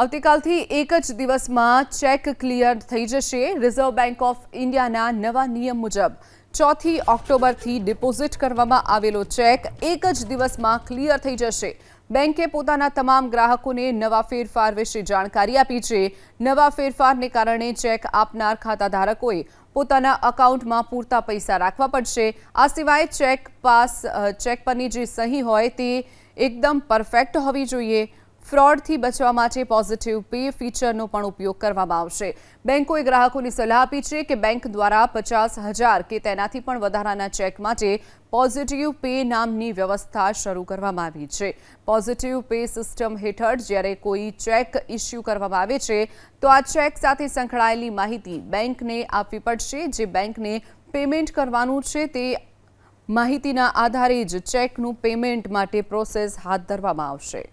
આવતીકાલથી એક જ દિવસમાં ચેક ક્લિયર થઈ જશે. રિઝર્વ બેંક ઓફ ઇન્ડિયાના નવા નિયમ મુજબ ચોથી ઓક્ટોબરથી ડિપોઝિટ કરવામાં આવેલો ચેક એક જ દિવસમાં ક્લિયર થઈ જશે. બેંકે પોતાના તમામ ગ્રાહકોને નવા ફેરફાર વિશે જાણકારી આપી છે. નવા ફેરફારને કારણે ચેક આપનાર ખાતાધારકોએ પોતાના અકાઉન્ટમાં પૂરતા પૈસા રાખવા પડશે. આ સિવાય ચેક પાસ ચેક પરની જે સહી હોય તે એકદમ પરફેક્ટ હોવી જોઈએ. ફ્રોડથી બચવા માટે પોઝિટિવ પે ફીચરનો પણ ઉપયોગ કરવામાં આવશે. બેંકોએ ગ્રાહકોની સલાહ આપી છે કે બેંક દ્વારા પચાસ હજાર કે તેનાથી પણ વધારાના ચેક માટે પોઝિટિવ પે નામની વ્યવસ્થા શરૂ કરવામાં આવી છે. પોઝિટિવ પે સિસ્ટમ હેઠળ જ્યારે કોઈ ચેક ઇસ્યુ કરવામાં આવે છે, તો આ ચેક સાથે સંકળાયેલી માહિતી બેંકને આપવી પડશે. જે બેંકને પેમેન્ટ કરવાનું છે તે માહિતીના આધારે જ ચેકનું પેમેન્ટ માટે પ્રોસેસ હાથ ધરવામાં આવશે.